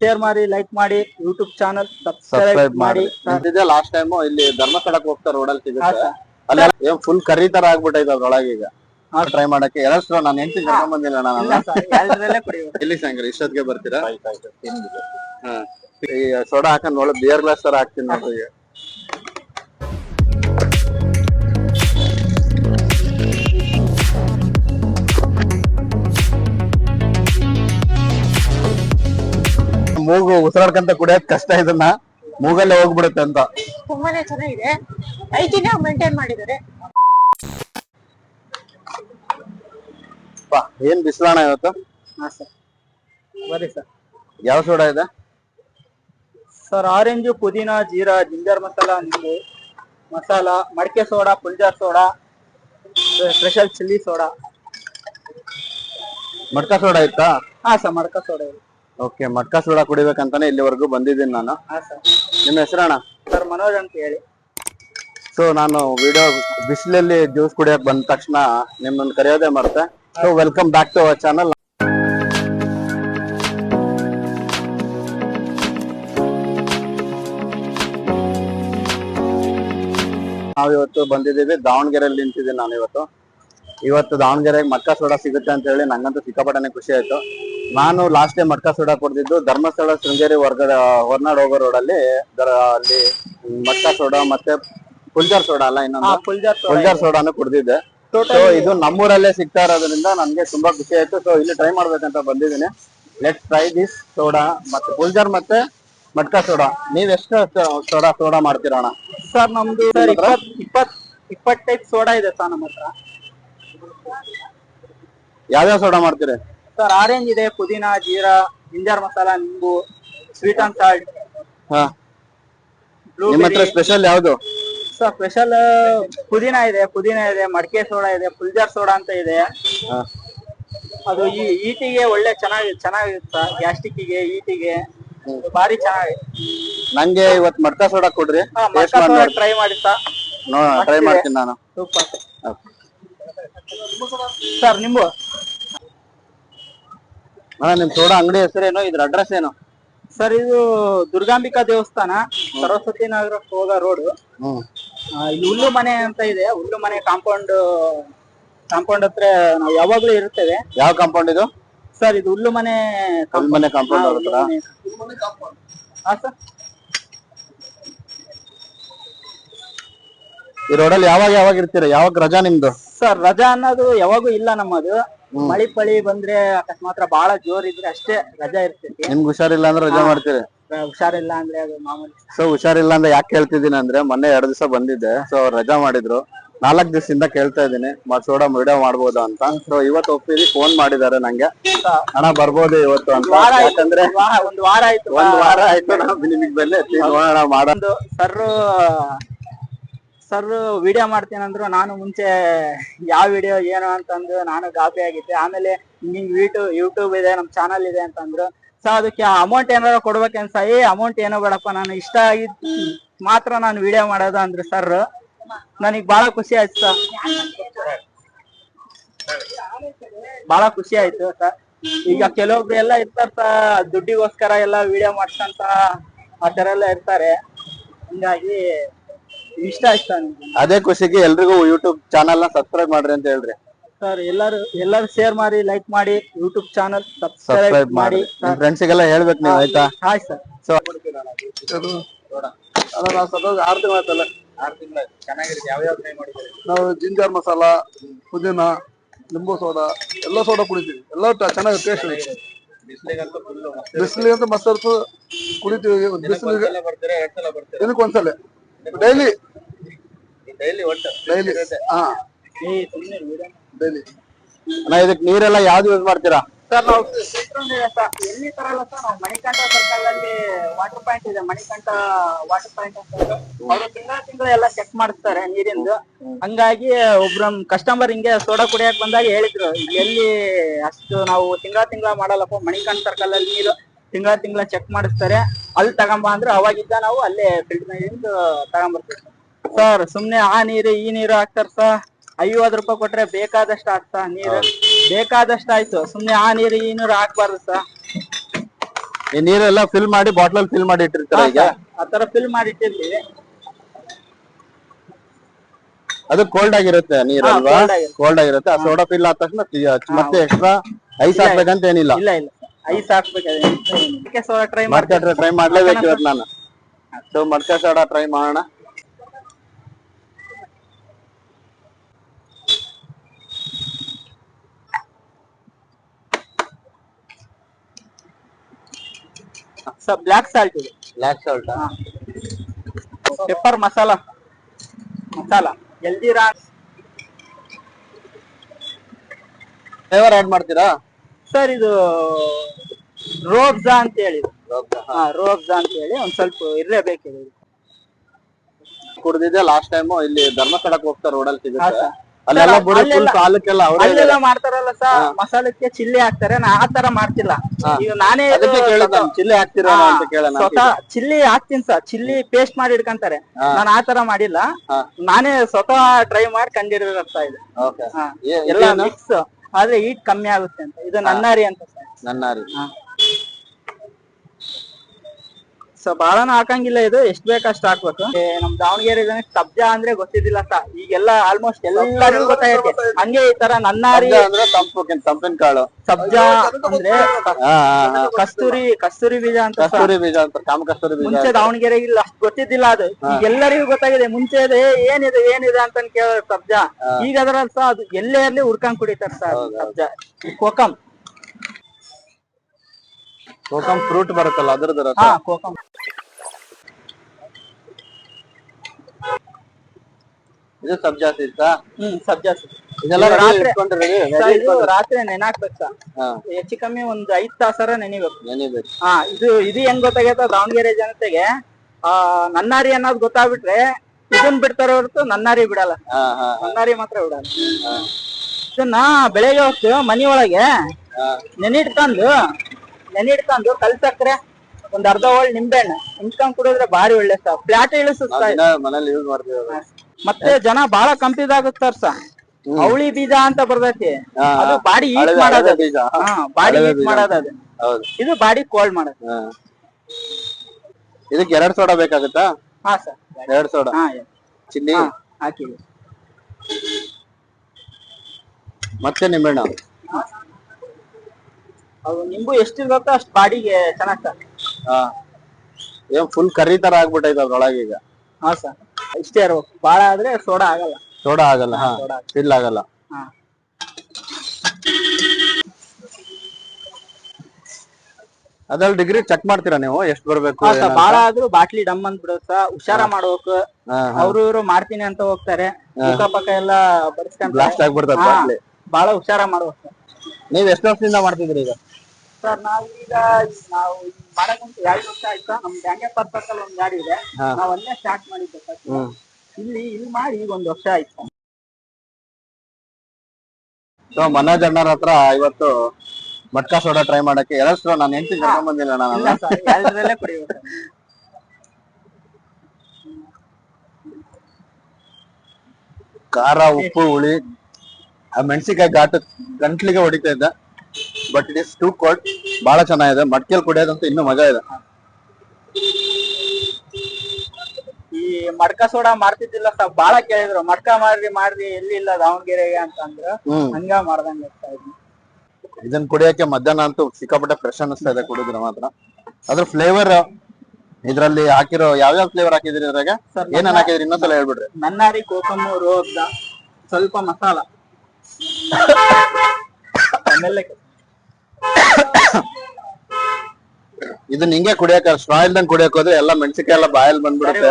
Share ಮಾಡಿ like ಮಾಡಿ YouTube channel subscribe ಮಾಡಿ. ಲಾಸ್ಟ್ ಟೈಮ್ ಇಲ್ಲಿ ಧರ್ಮಸ್ಥಳಕ್ಕೆ ಹೋಗ್ತಾ ರೋಡಲ್ಲಿ ಅಲ್ಲಿ ಸಿಗುತ್ತೆ. ಅಲ್ಲ ಫುಲ್ ಕರಿ ತರ ಆಗ್ಬಿಟ್ಟೈತೆ ಅದ್ರೊಳಗೆ ಈಗ. ಹಾ. ಟ್ರೈ ಮಾಡಕ್ಕೆ. ಎರಡು ಸಲ ನಾನು ಹೆಂಡತಿ ಕರ್ಕೊಂಡ್ ಬಂದಿಲ್ಲ ನಾನು. ಇಲ್ಲಿ ಸಂಗ್ರ ಇಷ್ಟೊತ್ತಿಗೆ ಬರ್ತೀರಾ? ಸೋಡಾ ಹಾಕೊಂಡ್ ಒಳ್ಳೆ ಬಿಯರ್ ಗ್ಲಾಸ್ ತರ ಹಾಕ್ತೀನಿ ನೋಡ್ರಿ ಮೂಗು ಉಸಿರಾಡ್ಕಂತ ಕುಡಿಯೋದ್ ಕಷ್ಟ ಇದನ್ನ. ಮೂಗಲ್ಲೇ ಹೋಗ್ಬಿಡುತ್ತೆ ಅಂತ. ತುಂಬಾನೇ ಚೆನ್ನಾಗಿದೆ. ಐದಿನೇ ಮೇಂಟೈನ್ ಮಾಡಿದ್ದಾರೆ. ಅಪ್ಪ, ಏನ್ ಬಿಸಿಲಣ್ಣ ಇವತ್ತು? ಹಾ ಸರ್ ಬರೀ ಸರ್ ಯಾವ ಸೋಡಾ ಇದೆ? ಸರ್ ಆರೆಂಜು ಪುದೀನ ಜೀರಾ ಜಿಂಜರ್ ಮಸಾಲ ನಿಂಬು ಮಸಾಲ ಮಡಕೆ soda fuljar soda special chilli soda. ಮಡ್ಕ soda ಇತ್ತಾ? ಹಾ ಸರ್ ಮಡ್ಕ ಸೋಡಾ ಇದೆ. ಓಕೆ ಮಟ್ಕಾ ಸೋಡಾ ಕುಡಿಬೇಕಂತಾನೆ ಇಲ್ಲಿವರೆಗೂ ಬಂದಿದ್ದೀನಿ ನಾನು. ಹಾ ಸರ್ ನಿಮ್ಮ ಹೆಸರಣ್ಣ ಸರ್ ಮನೋಜ್ ಅಂತ ಹೇಳಿ. ಸೊ ನಾನು ವಿಡಿಯೋ ಬಿಸಿಲಲ್ಲಿ ಜ್ಯೂಸ್ ಕುಡಿಯಕ್ ಬಂದ ತಕ್ಷಣ ನಿಮ್ಮನ್ನ ಕರೆಯೋದೇ ಮರ್ತೆ. So welcome back to our channel ನಾವಿವತ್ತು ಬಂದಿದ್ದೀವಿ ದಾವಣಗೆರೆಯಲ್ಲಿ ನಿಂತಿದ್ದೀನಿ ನಾನು ಇವತ್ತು ಇವತ್ತು ದಾವಣಗೆರೆಗೆ ಮಟ್ಕಾ ಸೋಡಾ ಸಿಗುತ್ತೆ ಅಂತ ಹೇಳಿ ನಂಗಂತೂ ಸಿಕ್ಕಾಪಟ್ಟನೆ ಖುಷಿ ಆಯ್ತು. ನಾನು ಲಾಸ್ಟ್ ಟೈಮ್ ಮಟ್ಕಾ ಸೋಡಾ ಕುಡ್ದಿದ್ದು ಧರ್ಮಸ್ಥಳ ಶೃಂಗೇರಿ ವರ್ಗ ಹೊರನಾಡ್ ಹೋಗೋ ರೋಡ್ ಅಲ್ಲಿ ಅಲ್ಲಿ ಮಟ್ಕಾ ಸೋಡಾ ಮತ್ತೆ ಪುಲ್ಜಾರ್ ಸೋಡಾ ಅಲ್ಲ ಇನ್ನೊಂದು? ಪುಲ್ಜಾರ್ ಸೋಡಾ ಪುಲ್ಜಾರ್ ಸೋಡಾನು ಕುಡ್ದಿದ್ದೆ. ಸೊ ಇದು ನಮ್ಮೂರಲ್ಲೇ ಸಿಗ್ತಾ ಇರೋದ್ರಿಂದ ನನ್ಗೆ ತುಂಬಾ ಖುಷಿ ಆಯ್ತು. ಸೊ ಇಲ್ಲಿ ಟ್ರೈ ಮಾಡ್ಬೇಕಂತ ಬಂದಿದ್ದೀನಿ. ಲೆಟ್ ಟ್ರೈ ದಿಸ್ ಸೋಡಾ ಮತ್ತೆ ಪುಲ್ಜಾರ್ ಮತ್ತೆ ಮಟ್ಕಾ ಸೋಡಾ. ನೀವ್ ಎಷ್ಟು ಸೋಡಾ ಸೋಡಾ ಮಾಡ್ತಿರೋಣ ಸರ್ ನಮ್ದು ಇಪ್ಪತ್ ಇಪ್ಪತ್ ಇಪ್ಪತ್ ಟೈಪ್ ಸೋಡಾ ಇದೆ ಸರ್ ನಮ್ಮ ಹತ್ರ ಯಾವ್ಯಾವ ಸೋಡಾ ಮಾಡ್ತೀರಿ? ಸರ್ ಆರೆಂಜ್ ಇದೆ ಪುದೀನಾ ಜೀರಾ ಜಿಂಜರ್ ಮಸಾಲ ನಿಂಬು ಸ್ವೀಟ್ ಅಂಡ್ ಸಾಲ್ಟ್ ಹಾ. ನಿಮ್ಮ ಹತ್ರ ಸ್ಪೆಷಲ್ ಯಾವ್ದು? ಸರ್ ಸ್ಪೆಷಲ್ ಪುದೀನಾ ಇದೆ ಪುದೀನಾ ಇದೆ ಮಡಕೆ ಸೋಡಾ ಇದೆ ಪುಲ್ಜಾರ್ ಸೋಡಾ ಅಂತ ಇದೆ. ಹಾ. ಅದು ಈ ಈಟಿಗೆ ಒಳ್ಳೆ ಚೆನ್ನಾಗಿ ಚೆನ್ನಾಗಿರುತ್ತೆ ಗ್ಯಾಸ್ಟಿಕ್ಗೆ ಈಟಿಗೆ. ಬಾರಿ ಚೆನ್ನಾಗಿ ನಂಗೆ ಇವತ್ ಮಡಕ ಸೋಡಾ ಕೊಡ್ರಿ. ಟೇಸ್ಟ್ ಮಾಡಿ ಟ್ರೈ ಮಾಡಿ ಸರ್ ಟ್ರೈ ಮಾಡ್ತೀನಿ ನಾನು. ಸೂಪರ್ ಸರ್ ನಿಂಬು. ಅಣ್ಣ ನಿಮ್ ತೋಡ ಅಂಗಡಿ ಹೆಸರೇನು ಇದ್ರ ಅಡ್ರೆಸ್ ಏನು? ಸರ್ ಇದು ದುರ್ಗಾಂಬಿಕಾ ದೇವಸ್ಥಾನ ಸರಸ್ವತಿ ನಗರ ಹೋಗೋ ರೋಡ್. ಹ್ಮ್. ಇಲ್ಲಿ ಹುಲ್ಲು ಮನೆ ಅಂತ ಇದೆ. ಹುಲ್ಲು ಮನೆ ಕಾಂಪೌಂಡ್ ಕಾಂಪೌಂಡ್ ಹತ್ರ ನಾವು ಯಾವಾಗ್ಲೂ ಇರ್ತೇವೆ ಯಾವ ಕಾಂಪೌಂಡ್ ಇದು? ಸರ್ ಇದು ಹುಲ್ಲು ಮನೆ ಮನೆ ಕಾಂಪೌಂಡ್. ಹಾ, ಅವ್ರ ಹುಲ್ಲು ಮನೆ. ಹಾ ಸರ್. ಈ ರೋಡಲ್ಲಿ ಯಾವಾಗ ಯಾವಾಗ ಇರ್ತೀರಾ? ಯಾವಾಗ ರಜಾ ನಿಮ್ದು? ಸರ್ ರಜಾ ಅನ್ನೋದು ಯಾವಾಗೂ ಇಲ್ಲ ನಮ್ಮದು. ಮಳಿ ಪಳಿ ಬಂದ್ರೆ ಅಕಸ್ಮಾತ್ರ ಬಹಳ ಜೋರ್ ಇದ್ರೆ ಅಷ್ಟೇ ರಜಾ ಇರ್ತೈತಿ. ನಿಮ್ಗೆ ಹುಷಾರಿಲ್ಲ ಅಂದ್ರೆ ರಜಾ ಮಾಡ್ತೀರಿ? ಹುಷಾರಿಲ್ಲ ಅಂದ್ರೆ ಅದು ಮಾಮೂಲಿ. ಸೊ ಹುಷಾರಿಲ್ಲ ಅಂದ್ರೆ ಯಾಕೆ ಕೇಳ್ತಿದ್ದೀನಿ ಅಂದ್ರೆ ಮೊನ್ನೆ ಎರಡು ದಿವಸ ಬಂದಿದ್ದೆ. ಸೊ ಅವ್ರು ರಜಾ ಮಾಡಿದ್ರು. ನಾಲ್ಕು ದಿವಸದಿಂದ ಕೇಳ್ತಾ ಇದ್ದೀನಿ. ಮತ್ ಸೋಡಾ ವಿಡಿಯೋ ಮಾಡ್ಬೋದಾ ಅಂತ. ಸೊ ಇವತ್ತು ಒಪ್ಪಿದಿ ಫೋನ್ ಮಾಡಿದ್ದಾರೆ ನಂಗೆ. ಹಣ ಬರ್ಬೋದು ಇವತ್ತು ಅಂತ. ಯಾಕಂದ್ರೆ ಒಂದು ವಾರ ಆಯ್ತು. ಒಂದ್ ವಾರ ಆಯ್ತು ನಿಮಗೆ ಬೆಲೆ ನೋಡೋಣ ಮಾಡೋಣ. ಸರ್ ಸರ್ ವಿಡಿಯೋ ಮಾಡ್ತೀನಂದ್ರು ನಾನು ಮುಂಚೆ ಯಾವ ವಿಡಿಯೋ ಏನು ಅಂತಂದು ನಾನು ಗಾಬರಿ ಆಗಿದ್ದೆ. ಆಮೇಲೆ ನಿಂಗ್ ಯೂಟ್ಯೂಬ್ ಯೂಟ್ಯೂಬ್ ಇದೆ ನಮ್ಮ ಚಾನಲ್ ಇದೆ ಅಂತಂದ್ರು. ಸೊ ಅದಕ್ಕೆ ಅಮೌಂಟ್ ಏನಾರ ಕೊಡ್ಬೇಕಂತ ಏ ಅಮೌಂಟ್ ಏನೋ ಬೇಡಪ್ಪ. ನಾನು ಇಷ್ಟ ಆಗಿದ್ ಮಾತ್ರ ನಾನು ವಿಡಿಯೋ ಮಾಡೋದು ಅಂದ್ರು ಸರ್ ನನಗ್ ಬಹಳ ಖುಷಿ ಆಯ್ತು ಸರ್ ಬಹಳ ಖುಷಿ ಆಯ್ತು ಸರ್ ಈಗ ಕೆಲವೊಬ್ರು ಎಲ್ಲ ಇರ್ತಾರ ದುಡ್ಡಿಗೋಸ್ಕರ ಎಲ್ಲ ವಿಡಿಯೋ ಮಾಡ್ಸಂತ ಆ ತರ ಎಲ್ಲ ಇರ್ತಾರೆ. ಹಿಂಗಾಗಿ ಇಷ್ಟ ಆಯ್ತು ಅದೇ ಖುಷಿಗೆ ಎಲ್ರಿಗೂ ಯೂಟ್ಯೂಬ್ ಚಾನಲ್ನ ಸಬ್ಸ್ಕ್ರೈಬ್ ಮಾಡ್ರಿ ಅಂತ ಹೇಳ್ರಿ. ಸರ್ ಎಲ್ಲರೂ ಎಲ್ಲರೂ ಶೇರ್ ಮಾಡಿ ಲೈಕ್ ಮಾಡಿ ಯೂಟ್ಯೂಬ್ ಚಾನಲ್ ಸಬ್ಸ್ಕ್ರೈಬ್ ಮಾಡಿ. ಫ್ರೆಂಡ್ಸ್ ನಿಮ್ ಫ್ರೆಂಡ್ಸಿಗೆಲ್ಲ ಹೇಳ್ಬೇಕು ನೀವು ಆಯ್ತಾ? Hi sir. ಸೊ ಅಲ್ಲ ನಾವು ಸತತ ಆರು ತಿಂಗಳು ಆಯ್ತಲ್ಲ? ಆರು ತಿಂಗಳು ಯಾವ ಯಾವ ಟ್ರೈ ಮಾಡಿದ್ದೀರಿ? ನಾವು ಜಿಂಜರ್ ಮಸಾಲ ಪುದೀನ ಲಿಂಬು ಸೋಡಾ ಎಲ್ಲ ಸೋಡಾ ಕುಡಿತೀವಿ ಎಲ್ಲ ಟ- ಚೆನ್ನಾಗಿ ಟೇಸ್ಟ್ ಇದೆ ಬಿಸಿಲಿಗಂತೂ ಫುಲ್ ಬಿಸಿಲಿಗೆ ಅಂತ ಮಸ್ತ್ ಇರ್ತದೆ ಕುಡಿತೀವಿ. ಬಿಸಿಲಿಗೆ ಬರ್ತೀರಾ? ಎರಡ್ ಸಲ ಬರ್ತೀರಾ? ದಿನಕ್ಕೆ ಒಂದ್ಸಲ. ಡೈಲಿ ಡೈಲಿ ಒಟ್ಟು ಡೈಲಿ ಹಾ. ಡೈಲಿ. ಅಣ್ಣ ಇದಕ್ಕೆ ನೀರೆಲ್ಲ ಯಾವ್ದು ಯೂಸ್ ಮಾಡ್ತೀರಾ? ಸರ್ ನಾವು ಸರ್ ಎಲ್ಲಿ ತರಲ್ಲ ಸರ್ ನಾವು ಮಣಿಕಂಠ ಸರ್ಕಲ್ ಅಲ್ಲಿ ವಾಟರ್ ಪಾಯಿಂಟ್ ಇದೆ. ಮಣಿಕಂಠ ವಾಟರ್ ಪಾಯಿಂಟ್ ಅಂತ. ಇದೆ. ಅವ್ರು ತಿಂಗಳ ತಿಂಗಳ ಎಲ್ಲ ಚೆಕ್ ಮಾಡಿಸ್ತಾರೆ ನೀರಿಂದು. ಹಂಗಾಗಿ ಒಬ್ರು ಕಸ್ಟಮರ್ ಹಿಂಗೆ ಸೋಡಾ ಕುಡಿಯಕ್ ಬಂದಾಗ ಹೇಳಿದ್ರು ಎಲ್ಲಿ ಅಷ್ಟು ನಾವು ತಿಂಗಳ ತಿಂಗಳ ಮಾಡಲ್ಲಪ್ಪ ಮಣಿಕಂಠ ಸರ್ಕಲ್ ಅಲ್ಲಿ ನೀರು. ತಿಂಗಳ ತಿಂಗಳ ಚೆಕ್ ಮಾಡಿಸ್ತಾರೆ. ಅಲ್ಲಿ ತಗೊಂಬ ಅಂದ್ರೆ ಅವಾಗಿದ್ದ ನಾವು ಅಲ್ಲೇ ಫಿಲ್ಟರ್ ನೀರಿಂದ ತಗೊಂಬರ್ತೀವಿ. ಸರ್ ಸುಮ್ನೆ ಆ ನೀರು ಈ ನೀರು ಹಾಕ್ತಾರ ಸರ್ ಐವತ್ ರೂಪಾಯಿ ಕೊಟ್ರೆ ಬೇಕಾದಷ್ಟು ಆಗ್ತಾ ನೀರು. ಬೇಕಾದಷ್ಟು ಆಯ್ತು. ಸುಮ್ನೆ ಆ ನೀರು ಈ ನೀರು ಹಾಕ್ಬಾರ್ದು ಸರ್ ಈ ನೀರೆಲ್ಲ ಫಿಲ್ ಮಾಡಿ ಬಾಟ್ಲಲ್ಲಿ ಫಿಲ್ ಮಾಡಿ ಇಟ್ಟಿರ್ತಾರೆ ಈಗ? ಆ ತರ ಫಿಲ್ ಮಾಡಿ ಇಟ್ಟಿರ್ತೀವಿ. ಅದು ಕೋಲ್ಡ್ ಆಗಿರುತ್ತೆ ನೀರ್ ಹಾ, ಅಲ್ವಾ ಕೋಲ್ಡ್ ಆಗಿರುತ್ತೆ. ಆ ಸೋಡಾ ಫಿಲ್ ಆದ ತಕ್ಷಣ ಮತ್ತೆ ಎಕ್ಸ್ಟ್ರಾ ಐಸ್ ಹಾಕ್ಬೇಕಂತ ಏನಿಲ್ಲ ಇಲ್ಲ ಇಲ್ಲ. ಐಸ್ ಹಾಕ್ಬೇಕಾದ್ರೆ ಸೋಡಾ ಟ್ರೈ ಮಾಡ್ತಾರೆ ಟ್ರೈ ಮಾಡ್ಲೇಬೇಕು ಇವತ್ತು ನಾನು. ಸೊ ಮಡ್ಕೆ ಸೋಡಾ ಟ್ರೈ ಮಾಡೋಣ. ಬ್ಲಾಕ್ ಸಾಲ್ಟ್ ಇದೆ. Black salt pepper masala masala LG flavour add ಮಾಡ್ತೀರಾ? ಸರ್ ಇದು ರೋಬ್ಜಾ ಅಂತ ಹೇಳಿ ಹಾ. ರೋಬ್ಜಾ ಅಂತ ಹೇಳಿ ಒಂದ್ ಸ್ವಲ್ಪ ಇರ್ಲೇಬೇಕಿದೆ ಇದು. ಕುಡ್ದಿದ್ದೆ ಲಾಸ್ಟ್ ಟೈಮ್ ಇಲ್ಲಿ ಧರ್ಮಸ್ಥಳಕ್ಕೆ ಹೋಗ್ತಾರೆ ರೋಡಲ್ಲಿ ಹಾ, ಸಿಗುತ್ತೆ. ಅಲ್ಲೆಲ್ಲ ಸರ್, ಬರೀ ಫುಲ್ ಅಲ್ಲೆಲ್ಲ- ಅವರೇ ಅಲ್ಲೆಲ್ಲ ಮಾಡ್ತಾರಲ್ಲ ಸರ್ ಮಸಾಲಕ್ಕೆ ಚಿಲ್ಲಿ ಹಾಕ್ತಾರೆ ನಾ ಆ ತರ ಮಾಡ್ತಿಲ್ಲ. ಈಗ ನಾನೇ ಇದು ಅದಕ್ಕೆ ಕೇಳಿದ್ ನಾನು ಚಿಲ್ಲಿ ಹಾಕ್ತಿರೋ ಹಾ, ಅಂತ ಕೇಳೋಣ ಅಂತ ಸ್ವತಃ ಚಿಲ್ಲಿ ಹಾಕ್ತೀನಿ ಸರ್ ಚಿಲ್ಲಿ ಪೇಸ್ಟ್ ಮಾಡಿ ಇಟ್ಕೊಂತಾರೆ. ಹಾ. ನಾನು ಆ ತರ ಮಾಡಿಲ್ಲ. ಹಾ. ನಾನೇ ಸ್ವತಃ ಟ್ರೈ ಮಾಡಿ ಕಂಡಿರ್ತಾ ಇದೆ. ಓಕೆ. ಹಾ. ಏ- ಎಲ್ಲ ಇದೇನು? ಮಿಕ್ಸ್ ಆದ್ರೆ ಹೀಟ್ ಕಮ್ಮಿ ಆಗುತ್ತೆ ಅಂತ. ಇದು ನನ್ನಾರಿ ಅಂತ ಸರ್. ನನ್ನಾರಿ. ರೀ ಸೊ ಬಾಳನ ಹಾಕಂಗಿಲ್ಲ ಇದು. ಎಷ್ಟ್ ಬೇಕಷ್ಟು ಅಷ್ಟ್ ಹಾಕ್ಬೇಕು. ಏ, ನಮ್ ದಾವಣಗೆರೆ ಜನ ಸಬ್ಜಾ ಅಂದ್ರೆ ಗೊತ್ತಿದ್ದಿಲ್ಲ ಸ ಈಗೆಲ್ಲ ಆಲ್ಮೋಸ್ಟ್ ಎಲ್ಲರಿಗೂ ಗೊತ್ತಾಗೈತೆ. ಹಂಗೆ ಈ ತರ ನನ್ನಾರಿ ಸಬ್ಜಾ ಅಂದ್ರೆ ತಂಪು ತಂಪಿನ ಕಾಳು. ಸಬ್ಜಾ ಅಂದ್ರೆ ಕ- ಹಾ ಹಾ ಹಾ ಕಸ್ತೂರಿ ಕಸ್ತೂರಿ ಬೀಜ ಅಂತ ಸರ್. ಕಸ್ತೂರಿ ಬೀಜ ಅಂತ ಕಾಮ ಕಸ್ತೂರಿ ಬೀಜ ಮುಂಚೆ ದಾವಣಗೆರೆ ಇಲ್ಲ ಅಷ್ಟ್ ಗೊತ್ತಿದ್ದಿಲ್ಲ ಅದು. ಈಗ ಎಲ್ಲರಿಗೂ ಗೊತ್ತಾಗಿದೆ ಮುಂಚೆ ಇದೆ ಏನಿದೆ ಏನಿದೆ ಅಂತ ಕೇಳ ಸಬ್ಜಾ. ಈಗ ಅದ್ರಲ್ಲಿ ಸಹ ಅದು ಎಲ್ಲೇ ಇರ್ಲಿ ಹುಡ್ಕಂಡ್ ಕುಡಿತಾರೆ ಸರ್ ಸಬ್ಜಾ. ಈ ಕೋಕಂ ಕೋಕಮ್ ಫ್ರೂಟ್ ಬರುತ್ತಲ್ಲ ಅದ್ರದ್ದು ರಸ ಹಾ ಕೋಕಂ. ಇದು ಸಬ್ಜಾ ಸೀಡ್ಸ್ ಹ್ಮ್ ಸಬ್ಜಾ ಜಾಸ್ತಿ. ಇದೆಲ್ಲ ರಾತ್ರಿ- ಸರ್, ಇದು ರಾತ್ರಿ ನೆನಾಕ್ಬೇಕು ಸರ್ ಹಾ. ಹೆಚ್ಚು ಕಮ್ಮಿ ಒಂದ್ ಐದ್ ತಾಸರ ನೆನಿಬೇಕು. ನೆನಿಬೇಕು. ಹಾ ಇದು ಇದು ಹೆಂಗ್ ಗೊತ್ತಾಗೈತ ದಾವಣಗೆರೆ ಜನತೆಗೆ? ಆ ನನ್ನಾರಿ ಅನ್ನೋದು ಗೊತ್ತಾಗ್ಬಿಟ್ರೆ ಇದನ್ ಬಿಡ್ತಾರ ಹೊರತು ನನ್ನಾರಿ ಬಿಡಲ್ಲ. ಹಾ ಹಾ ನನ್ನಾರಿ ಮಾತ್ರ ಬಿಡಲ್ಲ. ಇದನ್ನ ಬೆಳಗ್ಗೆ ಹೊತ್ತು ಮನಿ ಒಳಗೆ ನೆನಿಟ್ಕೊಂಡು ನೆನಿಟ್ಕೊಂಡು ಕಲ್ ಸಕ್ಕರೆ ಒಂದ್ ಅರ್ಧ ಹೋಳ್ ನಿಂಬೆಹಣ್ಣು. ಹಿಂಚ್ಕೊಂಡ್ ಕುಡಿದ್ರೆ ಬಾರಿ ಒಳ್ಳೆ ಸರ್ ಫ್ಲಾಟ್ ಇಳಿಸುತ್ತ ಮನೇಲಿ ಯೂಸ್ ಮಾಡ್ತೀವಿ. ಮತ್ತೆ ಜನ ಬಾಳ ಕಂಪಿದಾಗುತ್ತಾರ ಸರ್. ಅವಳಿ ಬೀಜ ಅಂತ ಬರ್ತೈತಿ. ಅದು ಬಾಡಿ ಈಟ್ ಮಾಡೋದ. ಬೀಜ. ಬಾಡಿ ಈಟ್ ಹೀಟ್ ಮಾಡೋದು ಅದು. ಇದು ಬಾಡಿ ಕೋಲ್ಡ್ ಮಾಡೋದು. ಇದಕ್ಕೆ ಎರಡ್ ಸೋಡಾ ಬೇಕಾಗುತ್ತಾ? ಹಾ ಸರ್. ಎರಡ್ ಸೋಡಾ ಹಾ ಚಿಲ್ಲಿ. ಹಾಕಿ. ಮತ್ತೆ ನಿಂಬೆಹಣ್ಣು. ಅದು ನಿಂಬು ಎಷ್ಟು ಇರುತ್ತೋ ಅಷ್ಟು ಬಾಡಿಗೆ ಚೆನ್ನಾಗ್ ಸರ್ ಹಾ. ಏನ್ ಫುಲ್ ಕರಿ ತರ ಆಗ್ಬಿಟ್ಟೈತೆ ಅದ್ರೊಳಗೆ ಈಗ. ಹಾ ಸರ್. ಇಷ್ಟೇ ಇರ್ಬೇಕು. ಬಾಳ ಆದ್ರೆ ಸೋಡಾ ಆಗಲ್ಲ. ಸೋಡಾ ಆಗಲ್ಲ ಹಾ. ಫಿಲ್ ಆಗಲ್ಲ. ಹಾ. ಅದ್ರಲ್ಲಿ ಡಿಗ್ರಿ ಚೆಕ್ ಮಾಡ್ತೀರಾ ನೀವು? ಎಷ್ಟ್ ಬರ್ಬೇಕು ಹಾ ಸರ್? ಬಾಳ ಆದ್ರೂ ಬಾಟ್ಲಿ ಡಮ್ ಅಂತ ಬಿಡುತ್ತ ಹುಷಾರ ಮಾಡ್ಬೇಕು. ಹಾ, ಹಾ. ಅವ್ರು ಇವ್ರು ಮಾಡ್ತೀನಿ ಅಂತ ಹೋಗ್ತಾರೆ. ಮುಖ ಪಕ್ಕ ಎಲ್ಲ ಬಡಿಸ್ಕೊಂತಾರೆ. ಆಗ್ಬಿಡ್ತದೆ ಬಾಟ್ಲಿ. ಬಾಳ ಹುಷಾರ ಮಾಡ್ಬೇಕು. ಸರ್ ನೀವ್ ಎಷ್ಟು ವರ್ಷದಿಂದ ಮಾಡ್ತಿದ್ರಿ ಈಗ? ಸರ್ ನಾವೀಗ ನಾವು ಮಾಡಕ್ಕಂತ ಎರಡು ವರ್ಷ ಆಯ್ತಾ ನಮ್ ಬ್ಯಾಂಗೆ ಪರ್ಪಸ್ ಒಂದ್ ಗಾಡಿ ಇದೆ. ನಾವ್ ಅಲ್ಲೇ ಸ್ಟಾರ್ಟ್ ಮಾಡಿದ್ದೆ first. ಹ್ಮ್. ಇಲ್ಲಿ ಇಲ್ಲಿ ಮಾಡಿ ಈಗ ಒಂದ್ ವರ್ಷ ಆಯ್ತು. ಸೊ ಮನೋಜ್ ಅಣ್ಣರ ಹತ್ರ ಇವತ್ತು ಮಟ್ಕಾ ಸೋಡಾ ಟ್ರೈ ಮಾಡಕ್ಕೆ ಎರಡು ಸಲ ನಾನು ಹೆಂಡತಿ ಕರ್ಕೊಂಡ್ ಬಂದಿಲ್ಲ ನಾನು. ಇಲ್ಲ ಸರ್ ಎರಡರಲ್ಲೇ ಕುಡಿಬೇಕು ಖಾರ ಉಪ್ಪು ಹುಳಿ ಆ ಮೆಣಸಿಕಾಯಿ ಘಾಟ ಗಂಟ್ಲಿಗೆ ಹೊಡಿತಾ ಇದ್ದ. But it is too good ಬಹಳ ಚೆನ್ನಾಗಿದೆ. ಮಟ್ಕೆಲ್ ಕುಡಿಯೋದಂತ ಇನ್ನೂ ಮಜಾ ಇದೆ. ಈ ಮಡ್ಕ ಸೋಡಾ ಮಾಡ್ತಿದ್ದಿಲ್ಲ ಸರ್ ಬಾಳ ಕೇಳಿದ್ರು. ಮಡ್ಕ ಮಾಡ್ರಿ ಮಾಡ್ರಿ ಎಲ್ಲಿ ಇಲ್ಲ ದಾವಣಗೆರೆಗೆ ಅಂತ ಅಂದ್ರ ಹಂಗ ಮಾಡ್ದಂಗ ಇದನ್ ಇದ್ವಿ. ಇದನ್ನ ಕುಡಿಯಕ್ಕೆ ಮಧ್ಯಾಹ್ನ ಅಂತೂ ಸಿಕ್ಕಾಪಟ್ಟೆ ಫ್ರೆಶ್ ಅನಿಸ್ತಾ ಇದೆ ಕುಡಿದ್ರೆ ಮಾತ್ರ. ಅದ್ರ ಫ್ಲೇವರ್ ಇದ್ರಲ್ಲಿ ಹಾಕಿರೋ ಯಾವ್ಯಾವ ಫ್ಲೇವರ್ ಹಾಕಿದ್ರಿ ಇದ್ರಾಗ? ಏನೇನ್ ಹಾಕಿದ್ರಿ ಇನ್ನೊಂದ್ಸಲ ಹೇಳ್ಬಿಡ್ರಿ. ನನ್ನಾರಿ ಕೋಕಮ್ಮು ರೋಬ್ದ ಸ್ವಲ್ಪ ಮಸಾಲ. ಇದನ್ನ ಹಿಂಗೆ ಕುಡಿಯಕ ಸ್ಟ್ರಾ ಇಲ್ದಂಗ್ ಕುಡಿಯಕ್ ಹೋದ್ರೆ ಎಲ್ಲ ಮೆಣಸಿಕಾಯಿ ಎಲ್ಲ ಬಾಯಲ್ಲಿ ಬಂದ್ಬಿಡುತ್ತೆ.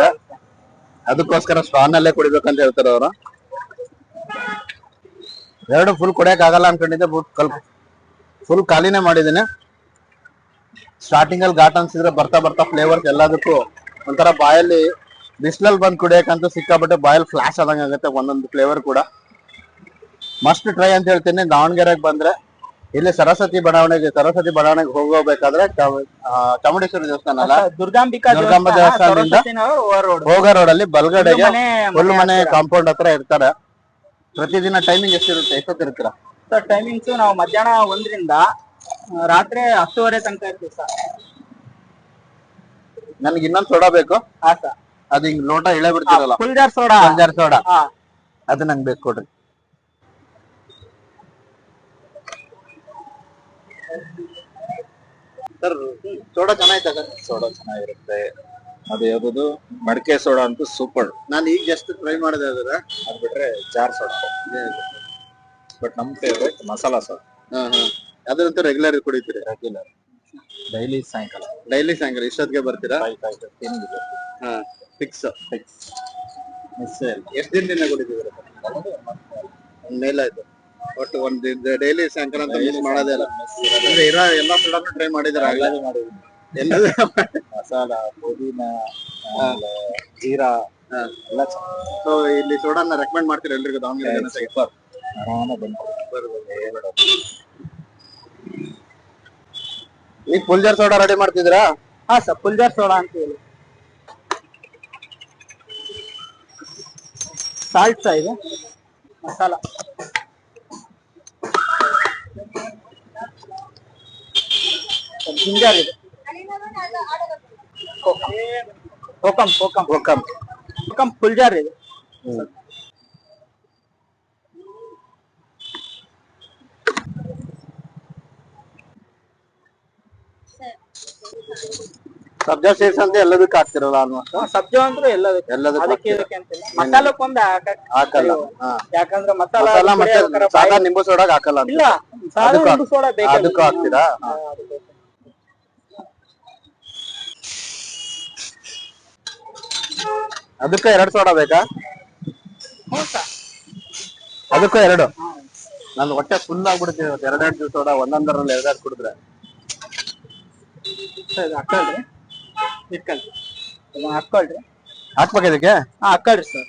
ಅದಕ್ಕೋಸ್ಕರ ಸ್ಟ್ರಾನಲ್ಲೇ ಕುಡಿಬೇಕಂತ ಹೇಳ್ತಾರೆ ಅವರು. ಎರಡು ಫುಲ್ ಕುಡಿಯಕ್ ಆಗಲ್ಲ ಅನ್ಕೊಂಡಿದ್ದೆ ಕಲ್ ಫುಲ್ ಖಾಲಿನೇ ಮಾಡಿದ್ದೀನಿ. ಸ್ಟಾರ್ಟಿಂಗ್ ಅಲ್ಲಿ ಘಾಟ್ ಅನ್ಸಿದ್ರೆ ಬರ್ತಾ ಬರ್ತಾ ಫ್ಲೇವರ್ಸ್ ಎಲ್ಲದಕ್ಕೂ ಒಂಥರ ಬಾಯಲ್ಲಿ ಬಿಸಿಲಲ್ಲಿ ಬಂದ್ ಕುಡಿಯಕಂತ ಸಿಕ್ಕಾಪಟ್ಟೆ ಬಾಯಲ್ಲಿ ಫ್ಲಾಶ್ ಆದಂಗ ಆಗುತ್ತೆ ಒಂದೊಂದು ಫ್ಲೇವರ್ ಕೂಡ. ಮಸ್ಟ್ ಟ್ರೈ ಅಂತ ಹೇಳ್ತೀನಿ, ದಾವಣಗೆರೆಗೆ ಬಂದ್ರೆ ಇಲ್ಲಿ ಸರಸ್ವತಿ ಬಡಾವಣೆಗೆ ಸರಸ್ವತಿ ಬಡಾವಣೆಗೆ ಹೋಗಬೇಕಾದ್ರೆ ಚಾಮುಂಡೇಶ್ವರಿ ದೇವಸ್ಥಾನ ಅಲ್ಲ? ದುರ್ಗಾಂಬಿಕಾ ದುರ್ಗಾಂಬ ದೇವಸ್ಥಾನದಿಂದ ಹೋಗ ರೋಡ್ ಅಲ್ಲಿ ಬಲ್ಗಡೆಗೆ ಹುಲ್ಲು ಮನೆ ಕಾಂಪೌಂಡ್ ಹತ್ರ ಇರ್ತಾರೆ. ಪ್ರತಿದಿನ ಟೈಮಿಂಗ್ ಎಷ್ಟಿರುತ್ತೆ? ಎಷ್ಟೊತ್ತಿರ್ತೀರಾ? ಸರ್ ಟೈಮಿಂಗ್ಸ್ ನಾವು ಮಧ್ಯಾಹ್ನ ಒಂದರಿಂದ ರಾತ್ರಿ ಹತ್ತುವರೆ ತನಕ ಇರ್ತೀವಿ ಸರ್. ನನ್ಗೆ ಇನ್ನೊಂದು ಸೋಡಾ ಬೇಕು. ಹಾ ಸರ್. ಅದು ಹಿಂಗ್ ಲೋಟ ಇಳೆ ಬಿಡ್ತೀರಲ್ಲ. ಸೋಡಾ ಸೋಡಾ ಅದು ನಂಗೆ ಬೇಕು ಕೊಡ್ರಿ. ಸರ್ ಸೋಡಾ ಚೆನ್ನಾಯ್ತಾ ಸರ್? ಸೋಡಾ ಚೆನ್ನಾಗಿರುತ್ತೆ. ಅದು ಯಾವ್ದು ಮಡಿಕೆ ಸೋಡಾ ಅಂತೂ ಸೂಪರ್ ನಾನು ಈಗ ಜಸ್ಟ್ ಟ್ರೈ ಮಾಡಿದೆ ಅದರ ಅದು ಬಿಟ್ರೆ ಜಾರ್ ಸೋಡಾ ಬಟ್ ನಮ್ ಫೇವ್ರೇಟ್ ಮಸಾಲಾ ಸೋಡಾ ಹಾ ಹಾ. ಅದಂತೂ ರೆಗ್ಯುಲರ್ ಕುಡಿತೀರಿ? ರೆಗ್ಯುಲರ್ ಡೈಲಿ ಸಾಯಂಕಾಲ. ಡೈಲಿ ಸಾಯಂಕಾಲ. ಇಷ್ಟೊತ್ತಿಗೆ ಬರ್ತೀರಾ? ಹಾ ಫಿಕ್ಸ್ ಫಿಕ್ಸ್ ಮಿಸ್ ಎಷ್ಟು ದಿನದಿಂದ ಕುಡಿತಿದ್ದೀರಾ ಮೇಲಾಯ್ತು ಒಟ್ಟು ಒಂದ್ ಡೈಲಿ ಸಾಯಂಕಾಲ ಅಂತ ಮಿಸ್ ಮಾಡೋದೇ ಇಲ್ಲ. ಅಂದ್ರೆ ಇರೋ ಎಲ್ಲಾ ಸೋಡಾನು ಟ್ರೈ ಮಾಡಿದಾರೆ ಆಗ್ಲೇ. ಎಲ್ಲದೂ ಮಸಾಲ ಪುದೀನ ಜೀರಾ ಎಲ್ಲ ಸೊ ಇಲ್ಲಿ ಸೋಡಾನ ರೆಕಮೆಂಡ್ ಮಾಡ್ತೀರಾ ಎಲ್ರಿಗೂ? ದಾವಣಗೆರೆ ಸೂಪರ್ ಆರಾಮ ಬಂದು ಈಗ ಫುಲ್ಜಾರ್ ಸೋಡಾ ರೆಡಿ ಮಾಡ್ತಿದ್ದೀರಾ? ಹಾ ಸರ್ ಫುಲ್ ಜಾರ್ ಸೋಡಾ ಅಂತ ಹೇಳಿ. ಸಾಲ್ಟ್ ಸಹ ಇದೆ. ಮಸಾಲ. ಜಿಂಜರ್ ಇದೆ. ಜಾರ್ ಇದೆ. ಸಬ್ಜಾ ಎಲ್ಲದಕ್ಕೂ ಹಾಕ್ತಿರಲ್ಲ ಆಲ್ಮೋಸ್ಟ್ ಸಬ್ಜಾ ಅಂದ್ರೆ ಎಲ್ಲದಕ್ಕೆ. ಎಲ್ಲದಕ್ಕೂ ಅದಕ್ಕೆ? ಇದಕ್ಕೆ ಅಂತಿಲ್ಲ. ಹಾಕಲ್ಲ. ಯಾಕಂದ್ರೆ ಮಸಾಲ ಮಸಾಲ ಮತ್ತೆ ಸಾದಾ ನಿಂಬು ಸೋಡಾಗ ಹಾಕಲ್ಲ ಇಲ್ಲ ಸಾದಾ ಅದಕ್ಕೂ ನಿಂಬು ಸೋಡಾ ಬೇಕು ಅದಕ್ಕೂ ಹಾಕ್ತೀರಾ? ಅದಕ್ಕೂ ಎರಡ್ ಸೋಡಾ ಬೇಕಾ? ಅದಕ್ಕೂ ಎರಡು? ನಾನು ಹೊಟ್ಟೆ ಫುಲ್ ಆಗ್ಬಿಡುತ್ತೆ ಇವತ್ತು. ಎರಡೆರಡು ದಿವಸ ಸೋಡಾ ಒಂದೊಂದರಲ್ಲಿ ಎರಡೆರಡು ಕುಡಿದ್ರೆ. ಹಾಕೊಳ್ರಿ ಇಟ್ಕೊಳ್ರಿ ಹಾಕೊಳ್ರಿ ಹಾಕ್ಬೇಕು ಇದಕ್ಕೆ? ಹಾ ಹಾಕೊಳ್ರಿ ಸರ್.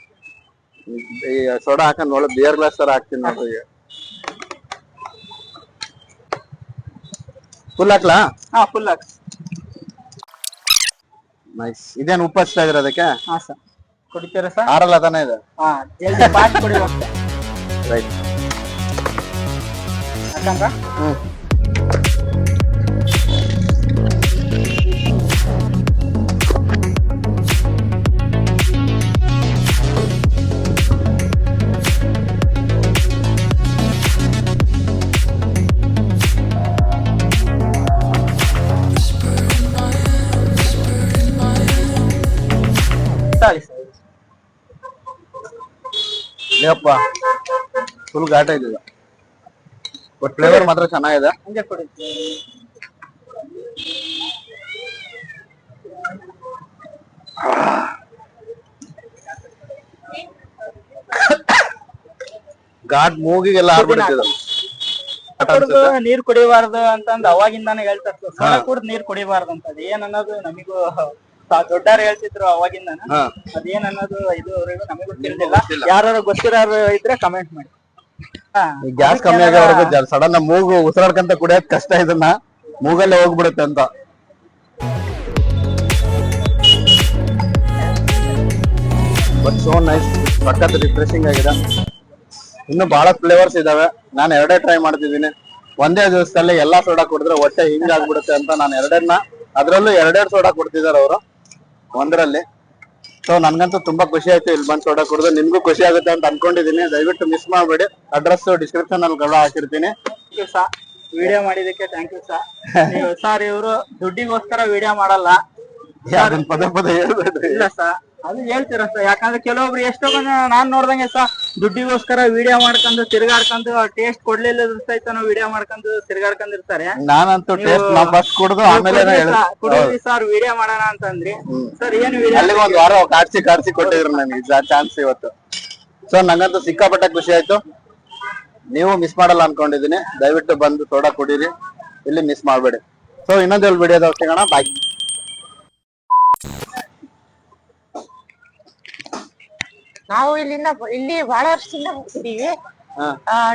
ಈ ಸೋಡಾ ಹಾಕೊಂಡ್ ಒಳ್ಳೆ ಬಿಯರ್ ಗ್ಲಾಸ್ ತರ ಹಾಕ್ತೀನಿ ನೋಡ್ರಿ ಈಗ. ಫುಲ್ ಹಾಕ್ಲಾ? ಹಾ ಫುಲ್ ಹಾಕ್ ನೈಸ್ ಇದೇನು ಉಪ್ಪು ಹಚ್ತಾ ಇದ್ರ ಅದಕ್ಕೆ? ಹಾ ಸರ್. ಕುಡಿತೀರಾ ಸರ್? ಆರಲ್ಲ ತಾನೇ ಇದು? ಹಾ ಜಲ್ದಿ ಫಾಸ್ಟ್ ಕುಡಿಬೇಕು ರೈಟ್ ಯಾಕಂದ್ರ ಹ್ಮ್. ಯಪ್ಪ. ಫುಲ್ ಘಾಟ ಇದೆ ಬಟ್ ಫ್ಲೇವರ್ ಮಾತ್ರ ಚೆನ್ನಾಗಿದೆ. ಹಂಗೆ ಕುಡಿತೀವಿ ಘಾಟ್ ಮೂಗಿಗೆಲ್ಲ ಕುಡ್ದು ನೀರ್ ಕುಡಿಬಾರ್ದು ಅಂತಂದ್ ಅವಾಗಿಂದಾನೆ ಹೇಳ್ತಾರ ಸೋಡಾ ಕುಡ್ದು ನೀರ್ ಕುಡಿಬಾರ್ದು ಅಂತದ್. ಏನ್ ಅನ್ನೋದು ನಮಿಗೂ ದೊಡ್ಡಾರು ಹೇಳ್ತಿದ್ರು ಅವಾಗಿಂದ ಅದೇನ್ ಅನ್ನೋದು ಇದುವರೆಗೂ ನಮಗೂ ತಿಳಿದಿಲ್ಲ. ಯಾರು ಗೊತ್ತಿರೋರು ಇದ್ರೆ ಕಮೆಂಟ್ ಮಾಡಿ. ಗ್ಯಾಸ್ ಕಮ್ಮಿ ಆಗೋವರೆಗೂ ಸಡನ್ ಮೂಗು ಉಸಿರಾಡ್ಕಂತ ಕುಡಿಯೋದ್ ಕಷ್ಟ ಇದನ್ನ. ಮೂಗಲ್ಲೇ ಹೋಗ್ಬಿಡುತ್ತೆ ಅಂತ. ಬಟ್ ಸೋ ನೈಸ್ ಸಖತ್ ರಿಫ್ರೆಶಿಂಗ್ ಆಗಿದೆ. ಇನ್ನು ಬಹಳ ಫ್ಲೇವರ್ಸ್ ಇದಾವೆ. ನಾನು ಎರಡೇ ಟ್ರೈ ಮಾಡ್ತಿದ್ದೀನಿ. ಒಂದೇ ದಿವಸದಲ್ಲಿ ಎಲ್ಲಾ ಸೋಡಾ ಕುಡಿದ್ರೆ ಹೊಟ್ಟೆ ಹಿಂಗಾಗ್ಬಿಡುತ್ತೆ ಅಂತ ನಾನು ಎರಡನ್ನ ಅದ್ರಲ್ಲೂ ಎರಡೆರಡು ಸೋಡಾ ಕೊಡ್ತಿದಾರೆ ಅವರು. ಒಂದರಲ್ಲಿ. ಸೊ ನನ್ಗಂತೂ ತುಂಬಾ ಖುಷಿ ಆಯ್ತು ಇಲ್ಲಿ ಬಂದ್ ಸೋಡಾ ಕುಡಿದು. ನಿಮ್ಗೂ ಖುಷಿ ಆಗುತ್ತೆ ಅಂತ ಅನ್ಕೊಂಡಿದೀನಿ. ದಯವಿಟ್ಟು ಮಿಸ್ ಮಾಡ್ಬೇಡಿ. ಅಡ್ರೆಸ್ ಡಿಸ್ಕ್ರಿಪ್ಷನ್ ಅಲ್ಲಿ ಗಮನ ಹಾಕಿರ್ತೀನಿ. ವಿಡಿಯೋ ಮಾಡಿದಕ್ಕೆ ಥ್ಯಾಂಕ್ ಯು ಸರ್ ನೀವು ಸರ್ ಇವರು ದುಡ್ಡಿಗೋಸ್ಕರ ವಿಡಿಯೋ ಮಾಡಲ್ಲ. ಪದೇ ಪದೇ ಹೇಳ್ಬೇಡ್ರಿ. ಇಲ್ಲ ಸರ್ ಅದು ಹೇಳ್ತೀರ ಸರ್ ಯಾಕಂದ್ರೆ ಕೆಲವೊಬ್ರು ಎಷ್ಟೋ ಜನ ನಾನ್ ನೋಡ್ದಂಗೆ ಸರ್ ದುಡ್ಡಿಗೋಸ್ಕರ ವಿಡಿಯೋ ಮಾಡ್ಕೊಂಡು ತಿರ್ಗಾಡ್ಕೊಂಡು ಟೇಸ್ಟ್ ಕೊಡ್ಲಿಲ್ಲ ಸಹಿತ ವಿಡಿಯೋ ಮಾಡ್ಕೊಂಡು ತಿರ್ಗಾಡ್ಕೊಂಡಿರ್ತಾರೆ ನಾನಂತೂ ಟೇಸ್ಟ್ ನಾ ಫಸ್ಟ್ ಕುಡ್ದು ಆಮೇಲೆ ಕುಡಿದ್ರಿ ಸರ್ ವಿಡಿಯೋ ಮಾಡೋಣ ಅಂತಂದ್ರಿ. ಸರ್ ಏನ್ ವಿಡಿಯೋ ಅಲ್ಲಿಗೆ ಒಂದ್ ವಾರ ಕಾಡ್ಸಿ ಕಾಡ್ಸಿ ಕೊಟ್ಟಿದ್ರು ನನಗೆ ಚಾನ್ಸ್ ಇವತ್ತು. ಸೊ ನಂಗಂತೂ ಸಿಕ್ಕಾಪಟ್ಟೆ ಖುಷಿ ಆಯ್ತು. ನೀವು ಮಿಸ್ ಮಾಡಲ್ಲ ಅನ್ಕೊಂಡಿದೀನಿ ದಯವಿಟ್ಟು ಬಂದು ತೋಡ ಕುಡೀರಿ. ಇಲ್ಲಿ ಮಿಸ್ ಮಾಡ್ಬೇಡಿ. ಸೊ ಇನ್ನೊಂದು ವಿಡಿಯೋದ ಸಿಗೋಣ ಬಾಯ್ ನಾವು ಇಲ್ಲಿಂದ ಇಲ್ಲಿ ಬಹಳ ವರ್ಷದಿಂದ ಹೋಗ್ತಿದೀವಿ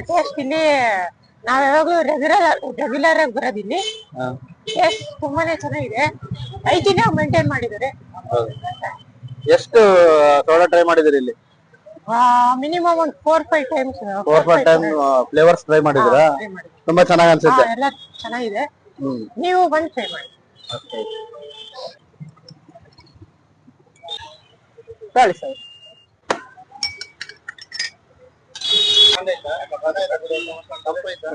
ಟೇಸ್ಟ್ ಇಲ್ಲಿ ನಾವ್ ಯಾವಾಗ್ಲೂ ರೆಗ್ಯುಲರ್ ರೆಗ್ಯುಲರ್ ಆಗಿ ಬರೋದು ಇಲ್ಲಿ ಟೇಸ್ಟ್ ತುಂಬಾನೇ ಚೆನ್ನಾಗಿದೆ. ಹೈಜಿನ್ ಮೇಂಟೈನ್ ಮಾಡಿದ್ದಾರೆ. ಎಷ್ಟು ಸೋಡಾ ಟ್ರೈ ಮಾಡಿದಿರಿ ಇಲ್ಲಿ? ಮಿನಿಮಮ್ ಒಂದ್ four five times four five time flavours try ಮಾಡಿದಿರಾ ತುಂಬಾ ಚೆನ್ನಾಗಿ ಅನ್ಸುತ್ತೆ. ಎಲ್ಲ ಚೆನ್ನಾಗಿದೆ. ನೀವು ಬಂದು ಟ್ರೈ ಮಾಡಿ. ತಾಳಿ ಸರ್. ತಪ್ಪೈತಾ?